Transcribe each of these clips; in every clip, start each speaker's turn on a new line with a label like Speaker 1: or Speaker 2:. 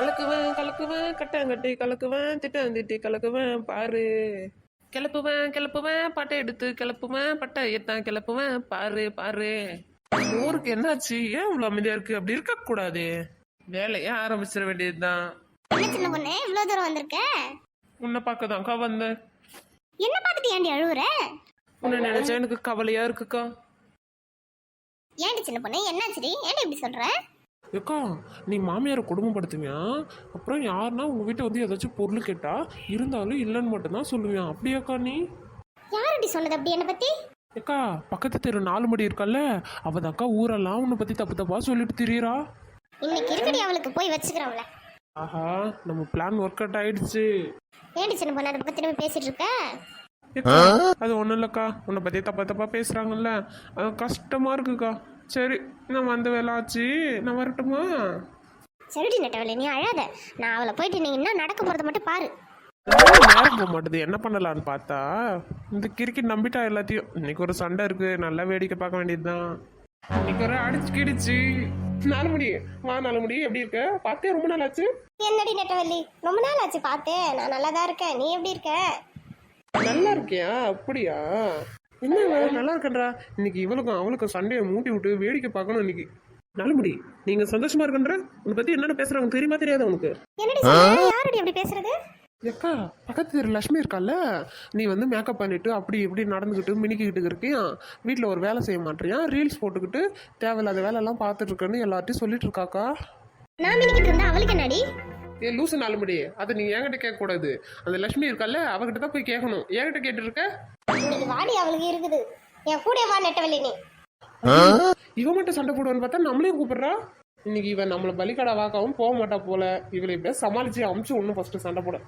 Speaker 1: கலக்குவேன் கலக்குவேன் கட்டாங்கட்டி கலக்குவேன் திட்டாந்திட்டி கலக்குவேன் பாரு. கிளப்புவேன் கிளப்புவேன் பட்டை எடுத்து கிளப்புவேன் பட்டை ஏத்தான் கிளப்புவேன் பாரு பாரு. ஊருக்கு என்னாச்சு? ஏன் இவ்வளவு அமைதியா இருக்கு? அப்படி இருக்க கூடாது வேலையை ஆரம்பிச்சிட வேண்டியதுதான்.
Speaker 2: என்ன சின்ன பொண்ணு இவ்வளோ தூரம் வந்திருக்க?
Speaker 1: உன்னை பார்க்கதான்க்கா வந்தேன்.
Speaker 2: என்ன பார்த்துட்டு ஏன்டி அழுவுற?
Speaker 1: உன்னை நினைச்சா எனக்கு கவலையா இருக்குக்கா.
Speaker 2: ஏன்டி சின்ன பொண்ணு என்னாச்சுடி? ஏன்டி இப்படி சொல்ற?
Speaker 1: ஏக்கா நீ மாமியாரை குடும்பப்படுத்துவியா அப்புறம் யாருன்னா உங்க வீட்டை வந்து ஏதாச்சும் பொருள் கேட்டா இருந்தாலும் இல்லைன்னு மட்டும்தான் சொல்லுவியா? அப்படியாக்கா நீ?
Speaker 2: யாரடி சொன்னது அப்படி என்ன பத்தி?
Speaker 1: ஏக்கா பக்கத்து தெரு நாலு மணி இருக்கல்ல அவதாக்கா ஊரெல்லாம் உன்னை பத்தி தப்பு தப்பா சொல்லிட்டு திரியறா.
Speaker 2: இன்னைக்கு இருக்கடி அவளுக்கு போய் வச்சுக்கிறவள.
Speaker 1: ஆஹா நம்ம பிளான் ஒர்க் அவுட் ஆயிடுச்சு.
Speaker 2: ஏன்டி சின்ன பொண்ணு அதை பத்தி நம்ம பேசிட்டு இருக்க?
Speaker 1: அது ஒன்றும் இல்லைக்கா. உன்னை பற்றி தப்பா தப்பா பேசுகிறாங்கல்ல அது கஷ்டமாக இருக்குக்கா. சரி நான் வந்த வேலை ஆச்சு. நான் வரட்டுமா?
Speaker 2: சரிடி நெட்டவளி நீ அழாத. நான் அவளை போயிட்டு நீ என்ன நடக்க போறத மட்டும் பாரு.
Speaker 1: நேரம் போக மாட்டுது. என்ன பண்ணலான்னு பார்த்தா இந்த கிரிக்கெட் நம்பிட்டா எல்லாத்தையும். இன்னைக்கு ஒரு சண்டை இருக்கு. நல்லா வேடிக்கை பார்க்க வேண்டியதுதான். இன்னைக்கு ஒரு அடிச்சு கிடிச்சு நாலு மணி. வா நாலு மணி. எப்படி இருக்க? பார்த்தே ரொம்ப நாள் ஆச்சு.
Speaker 2: என்னடி நெட்டவள்ளி? ரொம்ப நாள் ஆச்சு பார்த்தேன் நான் நல்லா தான் இருக்கேன். நீ எப்படி இருக்க?
Speaker 1: நல்லா இருக்கியா அப்படியா? என்ன நல்லா இருக்கன்றா இன்னைக்கு இவளுக்கும் அவளுக்கும் சண்டையை மூட்டி விட்டு வேடிக்கை பார்க்கணும் இன்னைக்கு. நலுமுடி நீங்க சந்தோஷமா இருக்கன்ற உன்னை பத்தி என்னென்ன பேசுறாங்க? தெரியுமா தெரியாதா உனக்கு?
Speaker 2: என்னடி சொல்ற? யாரடி அப்படி பேசுறது?
Speaker 1: ஏக்கா பக்கத்து தெரு லட்சுமி இருக்கால நீ வந்து மேக்கப் பண்ணிட்டு அப்படி இப்படி நடந்துக்கிட்டு மினிக்கிட்டு இருக்கியா? வீட்டில் ஒரு வேலை செய்ய மாட்டியா? ரீல்ஸ் போட்டுக்கிட்டு தேவையில்லாத வேலையெல்லாம் பார்த்துட்டு இருக்கேன்னு எல்லார்ட்டையும் சொல்லிட்டு இருக்காக்கா?
Speaker 2: நான் மினிக்கிட்டு இருந்தா அவளுக்கு என்னடி?
Speaker 1: ஏ லூசு நாலுமடி அதை நீங்க என்கிட்ட கேட்கக்கூடாது. அந்த லட்சுமி இருக்கால அவகிட்ட தான் போய் கேட்கணும். என்கிட்ட கேட்டு இருக்க
Speaker 2: இன்னைக்கு வாடி அவளுக்கு இருக்குது. என் கூட வா நெட்டவள்ளி நீ.
Speaker 1: இவன் மட்டும் சண்டை போடுவான்னு பார்த்தா நம்மளையும் கூப்பிடுறா? இன்னைக்கு இவன் நம்மள பலிக்கடை வாக்கவும் போக மாட்டா போல. இவளை இப்படியே சமாளிச்சு அமுச்சு ஒன்றும் ஃபர்ஸ்ட் சண்டை போட.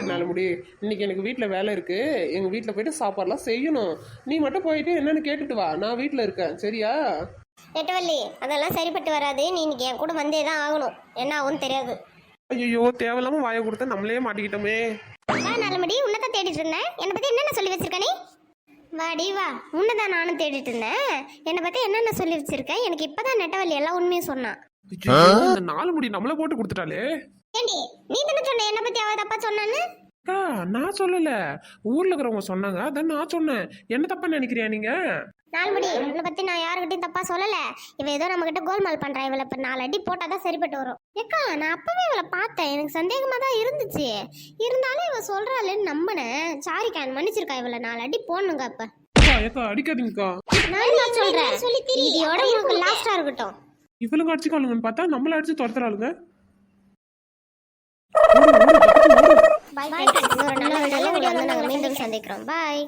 Speaker 1: என்னாடி முடி? இன்னைக்கு எனக்கு வீட்டில் வேலை இருக்கு. எங்க வீட்டில் போயிட்டு சாப்பாடுலாம் செய்யணும். நீ மட்டும் போயிட்டு என்னன்னு கேட்டுட்டு வா. நான் வீட்டில் இருக்கேன். சரியா?
Speaker 2: நெட்டவள்ளி அதெல்லாம் சரிப்பட்டு வராது. நீ இன்னைக்கு என் கூட வந்தே தான் ஆகணும். என்ன ஆகும்னு தெரியாது.
Speaker 1: ஐயோ தேவையில்லாம வாயை கொடுத்து நம்மளே மாட்டிக்கிட்டோமே.
Speaker 2: வா நல்லபடி உன்னதான் தேடிட்டு இருந்தேன். என்னை பத்தி என்னென்ன சொல்லி வச்சிருக்க நீ? வாடி வா. உன்னதான் நானும் தேடிட்டு இருந்தேன். என்னை பத்தி என்னென்ன சொல்லி வச்சிருக்கேன் எனக்கு இப்பதான் நெட்டவள்ளி எல்லாம் உண்மையும் சொன்னான்.
Speaker 1: ஐயோ, இந்த நாலு முடி நம்மள போட்டு கொடுத்துட்டாலே
Speaker 2: ஏண்டி நீ தானே சொன்ன என்னை பத்தி அவ தப்பா சொன்னான்னு?
Speaker 1: அக்கா நான் சொல்லல. ஊர்ல இருக்கிறவங்க சொன்னாங்க. அதான் நான் சொன்னேன். என்ன தப்பா நினைக்கிறியா நீங்க?
Speaker 2: நாலுபடி உன்னை பத்தி நான் யாருக்கிட்டையும் தப்பா சொல்லல. இவ ஏதோ நம்ம கிட்ட கோல்மால் பண்றா. இவளை இப்ப நாலு அடி போட்டாதான் சரிப்பட்டு வரும். ஏக்கா நான் அப்பவே இவளை பார்த்தேன். எனக்கு சந்தேகமா தான் இருந்துச்சு. இருந்தாலும் இவ சொல்றாளேன்னு நம்பினேன். சாரிக்கா மன்னிச்சிருக்கா. இவளை நாலு அடி போடணுங்க
Speaker 1: ஏக்கா அடிக்காதீங்கக்கா.
Speaker 2: நான் சொல்றேன்? இதோட உனக்கு லாஸ்டா இருக்கட்டும்.
Speaker 1: இவளுங்க அடிச்சுக்காளுங்கன்னு பார்த்தா நம்மள அடிச்சு துரத்துறாளுங்க.
Speaker 2: பாய் இன்னொரு நல்ல நல்ல வீடியோ வந்து நாங்க மீண்டும் சந்திக்கிறோம். பாய்